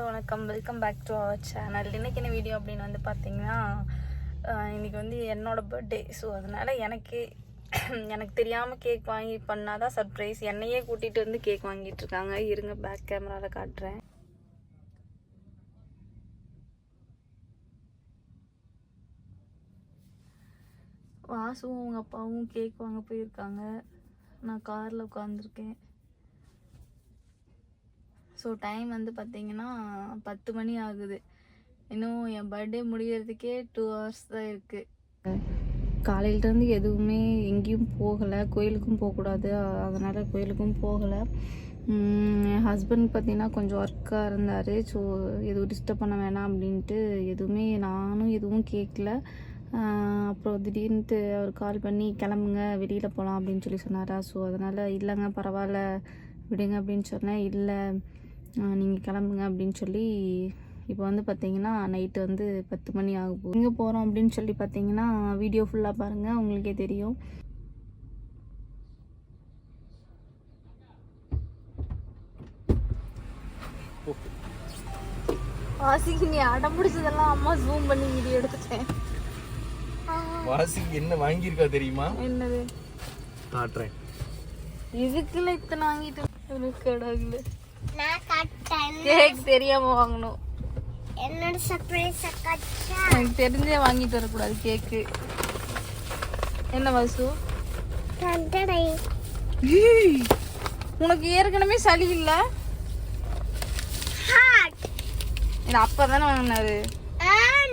Hello வணக்கம். Welcome back to our channel இன்றைக்கி என்ன வீடியோ அப்படின்னு வந்து பார்த்தீங்கன்னா இன்றைக்கி வந்து என்னோட பர்த்டே ஸோ அதனால் எனக்கு எனக்கு தெரியாமல் கேக் வாங்கி பண்ணால் தான் சர்ப்ரைஸ் என்னையே கூட்டிகிட்டு வந்து கேக் வாங்கிட்டு இருக்காங்க. இருங்க பேக் கேமராவில் காட்டுறேன். வாசுவும் அவங்க அப்பாவும் கேக் வாங்க போயிருக்காங்க. நான் காரில் உட்காந்துருக்கேன் ஸோ டைம் வந்து பார்த்தீங்கன்னா பத்து மணி ஆகுது. இன்னும் என் பர்த்டே முடியறதுக்கே டூ ஹவர்ஸ் தான் இருக்குது காலையிலேருந்து எதுவுமே எங்கேயும் போகலை. கோயிலுக்கும் போகக்கூடாது அதனால் கோயிலுக்கும் போகலை. என் ஹஸ்பண்ட் பார்த்தீங்கன்னா கொஞ்சம் ஒர்க்காக இருந்தார். ஸோ எதுவும் டிஸ்டர்ப் பண்ண வேணாம் அப்படின்ட்டு எதுவுமே நானும் எதுவும் கேட்கல அப்புறம் திடீர்னுட்டு அவர் கால் பண்ணி கிளம்புங்க வெளியில் போகலாம் அப்படின்னு சொல்லி சொன்னாரா? ஸோ அதனால் இல்லைங்க பரவாயில்ல விடுங்க அப்படின்னு சொன்னேன். இல்லை நீங்கள் கிளம்புங்க அப்படின்னு சொல்லி இப்போ வந்து பார்த்தீங்கன்னா நைட்டு வந்து பத்து மணி ஆக போகுது. எங்கே போகிறோம் அப்படின்னு சொல்லி பார்த்தீங்கன்னா வீடியோ ஃபுல்லாக பாருங்கள் உங்களுக்கே தெரியும். வாசிக்கு நீ அடம் பிடிச்சதெல்லாம் அம்மா ஜூம் பண்ணி வீடியோ எடுத்துட்டேன். வாசிக்கு என்ன வாங்கியிருக்கா தெரியுமா? என்னது? காட்டுறேன். இதுக்குள்ள இத்தனை வாங்கிட்டு எனக்கு கேக் தெரியாம வாங்கணும். என்னோட சர்ப்ரைஸ் எனக்கு தெரிஞ்சே வாங்கிட்டு வரக்கூடாது கேக்கு. என்ன வாசு? கட்டடை உனக்கு ஏற்கனவே சளி இல்ல? இது அப்பா தானே வாங்கினாரு.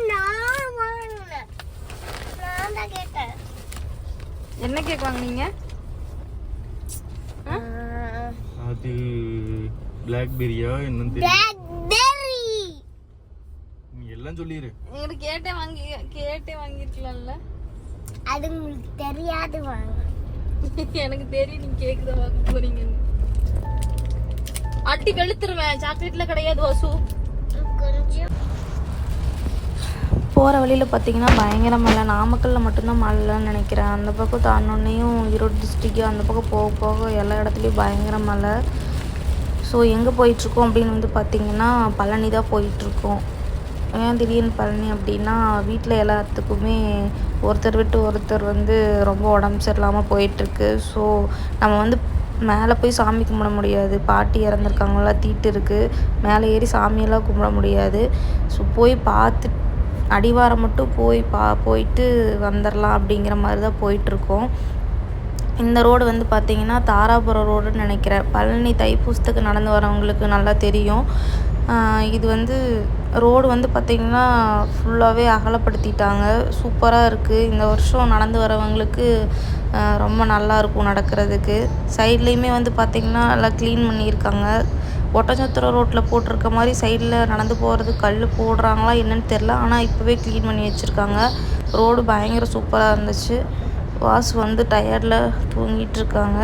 நான் வாங்கினேன் நான் தான் கேட்டேன். என்ன கேக் வாங்குனீங்க? அது பிளாக்பெரியா என்னன்னு பிளாக்பெர்ரி நீ எல்லாம் சொல்லிடு உங்களுக்கு கேட்டே வாங்கி கேட்டே வாங்கிருக்கலாம்ல. அது உங்களுக்கு தெரியாது வாங்க. எனக்கு தெரியும் நீங்க கேக் தான் வாங்க போறீங்கன்னு அட்டி வெளுத்துருவேன் சாக்லேட்ல கிடையாது வாசு கொஞ்சம். போகிற வழியில் பார்த்தீங்கன்னா பயங்கர மழை. நாமக்கல்லில் மட்டும்தான் மழைன்னு நினைக்கிறேன். அந்த பக்கம் தாண்டோன்னையும் ஈரோடு டிஸ்ட்ரிக்கு அந்த பக்கம் போக போக எல்லா இடத்துலையும் பயங்கர மழை. ஸோ எங்கே போயிட்டுருக்கோம் அப்படின்னு வந்து பார்த்திங்கன்னா பழனி தான் போயிட்டுருக்கோம். ஏன் திடீர்னு பழனி அப்படின்னா வீட்டில் எல்லாத்துக்குமே ஒருத்தர் விட்டு ஒருத்தர் வந்து ரொம்ப உடம்பு சரியில்லாமல் போயிட்டுருக்கு. ஸோ நம்ம வந்து மேலே போய் சாமி கும்பிட முடியாது. பாட்டி இறந்துருக்காங்களா தீட்டு இருக்குது மேலே ஏறி சாமியெல்லாம் கும்பிட முடியாது. ஸோ போய் பார்த்து அடிவாரம் மட்டும் போய் பா போயிட்டு வந்துடலாம் அப்படிங்கிற மாதிரி தான் போயிட்டுருக்கோம். இந்த ரோடு வந்து பார்த்திங்கன்னா தாராபுரம் ரோடுன்னு நினைக்கிறேன். பழனி தைப்பூசத்துக்கு நடந்து வரவங்களுக்கு நல்லா தெரியும். இது வந்து ரோடு வந்து பார்த்திங்கன்னா ஃபுல்லாகவே அகலப்படுத்திட்டாங்க. சூப்பராக இருக்குது இந்த வருஷம் நடந்து வரவங்களுக்கு ரொம்ப நல்லா இருக்கும் நடக்கிறதுக்கு. சைட்லேயுமே வந்து பார்த்திங்கன்னா நல்லா க்ளீன் பண்ணியிருக்காங்க. ஒட்டச்சத்திரம் ரோட்டில் போட்டிருக்க மாதிரி சைடில் நடந்து போகிறது கல் போடுறாங்களா என்னன்னு தெரில ஆனால் இப்போவே க்ளீன் பண்ணி வச்சுருக்காங்க. ரோடு பயங்கர சூப்பராக இருந்துச்சு. வாசு வந்து டயர்டில் தூங்கிட்டு இருக்காங்க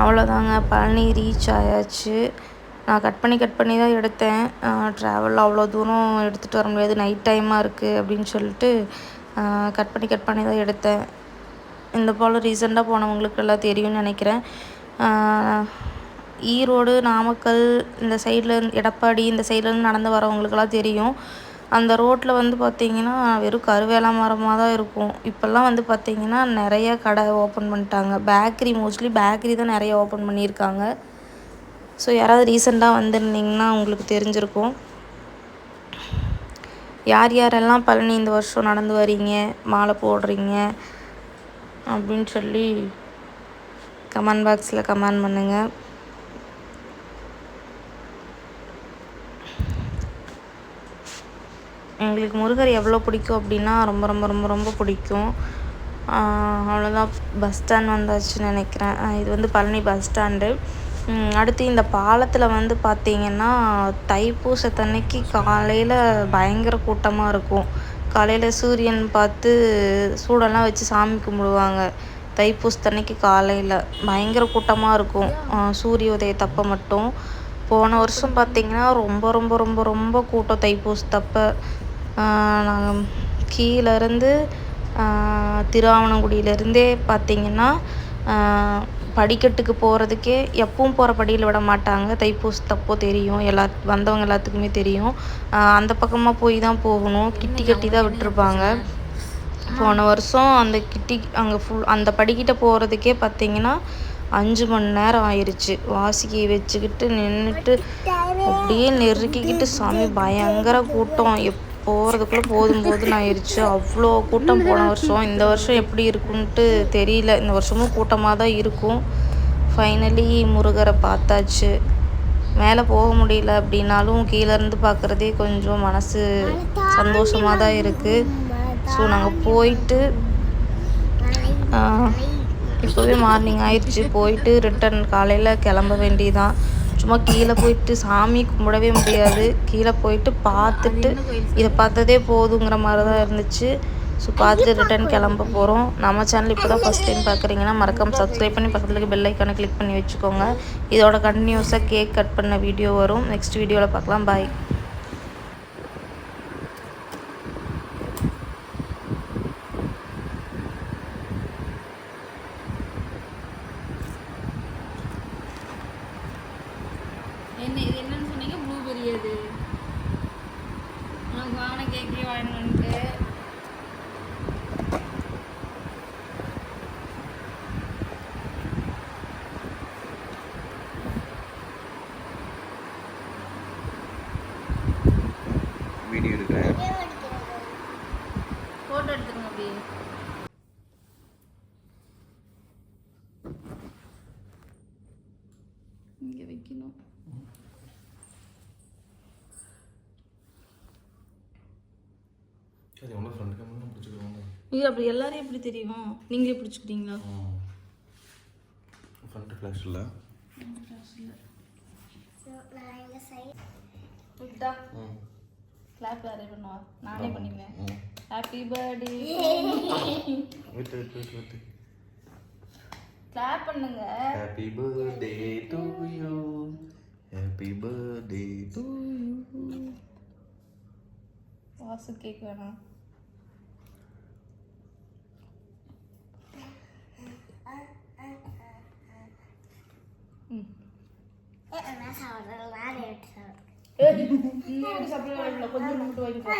அவ்வளோதாங்க பழனி ரீச் ஆயாச்சு. நான் கட் பண்ணி கட் பண்ணி தான் எடுத்தேன். ட்ராவல் அவ்வளோ தூரம் எடுத்துகிட்டு வர முடியாது. நைட் டைமாக இருக்குது அப்படின்னு சொல்லிட்டு கட் பண்ணி கட் பண்ணி தான் எடுத்தேன். இந்த போல் ரீசெண்டாக போனவங்களுக்கு எல்லாம் தெரியும்னு நினைக்கிறேன். ஈரோடு நாமக்கல் இந்த சைடில் எடப்பாடி இந்த சைட்லேருந்து நடந்து வரவங்களுக்கெல்லாம் தெரியும். அந்த ரோட்டில் வந்து பார்த்திங்கன்னா வெறும் கருவேல மரமாக தான் இருக்கும். இப்போல்லாம் வந்து பார்த்திங்கன்னா நிறைய கடை ஓப்பன் பண்ணிட்டாங்க. பேக்கரி மோஸ்ட்லி பேக்கரி தான் நிறைய ஓப்பன் பண்ணியிருக்காங்க. ஸோ யாராவது ரீசெண்டாக வந்திருந்தீங்கன்னா உங்களுக்கு தெரிஞ்சிருக்கும். யார் யாரெல்லாம் பழனி இந்த வருஷம் நடந்து வரீங்க? மாலை போடுறீங்க? அப்படின்னு சொல்லி கமெண்ட் பாக்ஸில் கமெண்ட் பண்ணுங்கள் எங்களுக்கு முருகர் எவ்வளோ பிடிக்கும் அப்படின்னா ரொம்ப ரொம்ப ரொம்ப ரொம்ப பிடிக்கும். அவ்வளோதான். பஸ் ஸ்டாண்ட் வந்தாச்சுன்னு நினைக்கிறேன். இது வந்து பழனி பஸ் ஸ்டாண்டு. அடுத்து இந்த பாலத்தில் வந்து பார்த்திங்கன்னா தைப்பூசத்தன்னைக்கு காலையில் பயங்கர கூட்டமாக இருக்கும். காலையில் சூரியன் பார்த்து சூடெல்லாம் வச்சு சாமி கும்பிடுவாங்க. தைப்பூசத்தன்னைக்கு காலையில். பயங்கர கூட்டமாக இருக்கும். சூரிய சூரிய உதயத்தப்ப மட்டும். போன வருஷம் பார்த்தீங்கன்னா ரொம்ப ரொம்ப ரொம்ப ரொம்ப கூட்டம் தைப்பூசத்தப்ப நாங்கள் கீழேருந்து திருஆவணங்குடியிலேருந்தே பார்த்தீங்கன்னா படிக்கட்டுக்கு போகிறதுக்கே எப்பவும் போகிற படியில் விட மாட்டாங்க. தைப்பூசத்தப்போ தெரியும். எல்லா வந்தவங்க எல்லாத்துக்குமே தெரியும். அந்த பக்கமாக போய் தான் போகணும். கிட்டி கட்டி தான் விட்டுருப்பாங்க. போன வருஷம் அந்த கிட்டி அங்கே ஃபுல் அந்த படிக்கிட்ட போகிறதுக்கே பார்த்தீங்கன்னா அஞ்சு மணி நேரம் ஆயிடுச்சு வாசிக்கி வச்சுக்கிட்டு நின்றுட்டு அப்படியே நெருக்கிக்கிட்டு சாமி பயங்கர கூட்டம். எப் போகிறதுக்குள்ளே போதும் போதும்னு ஆயிடுச்சு அவ்வளோ கூட்டம் போன வருஷம். இந்த வருஷம் எப்படி இருக்குன்ட்டு தெரியல. இந்த வருஷமும் கூட்டமாக தான் இருக்கும். ஃபைனலி முருகரை பார்த்தாச்சு. மேலே போக முடியல அப்படின்னாலும் கீழே இருந்து பார்க்குறதே கொஞ்சம் மனசு சந்தோஷமாக தான் இருக்குது ஸோ நாங்கள் போயிட்டு இப்போவே மார்னிங் ஆயிடுச்சு போயிட்டு ரிட்டர்ன் காலையில் கிளம்ப வேண்டியதான் சும்மா கீழே போயிட்டு சாமி கும்பிடவே முடியாது. கீழே போயிட்டு பார்த்துட்டு இதை பார்த்ததே போதுங்கிற மாதிரி தான் இருந்துச்சு. ஸோ பார்த்துட்டு ரிட்டர்ன் கிளம்ப போகிறோம் நம்ம சேனல் இப்போ தான் ஃபஸ்ட் டைம் பார்க்குறீங்கன்னா மறக்காமல் சப்ஸ்கிரைப் பண்ணி பக்கத்தில் இருக்க பெல் ஐக்கானை கிளிக் பண்ணி வச்சுக்கோங்க. இதோட கண்டினியூஸாக கேக் கட் பண்ண வீடியோ வரும். நெக்ஸ்ட் வீடியோவில் பார்க்கலாம். பாய் என்ன இது என்னன்னு சொன்னீங்க ப்ளூபெரி அது உனக்கு வாங்கின கேக்கே வாங்கிட்டு வீடியோ எடுக்கிறேன். ஃபோட்டோ எடுத்துருங்க அப்படியே இங்கே வைக்கணும். இது அப்படி எல்லாரையும் எப்படி தெரியும்? நீங்களே பிடிச்சிக்கிட்டீங்களா? ஃப்ரண்ட் ஃப்ளாஷ் இல்லை கிளாப் யாரே பண்ணுவா நானே பண்ணிக்குவேன். ஹாப்பி பர்த்டே விட்டு விட்டு விட்டு விட்டு. கிளாப் பண்ணுங்க. Happy birthday to you happy birthday to you Vasu cake வேணாம் ம். நான் சாப்பிட்றேன் நான் எடுத்து சாப்பிட்றேன் இன்னும் சாப்பிட கொஞ்சம் மட்டும் வாங்கிக்கோ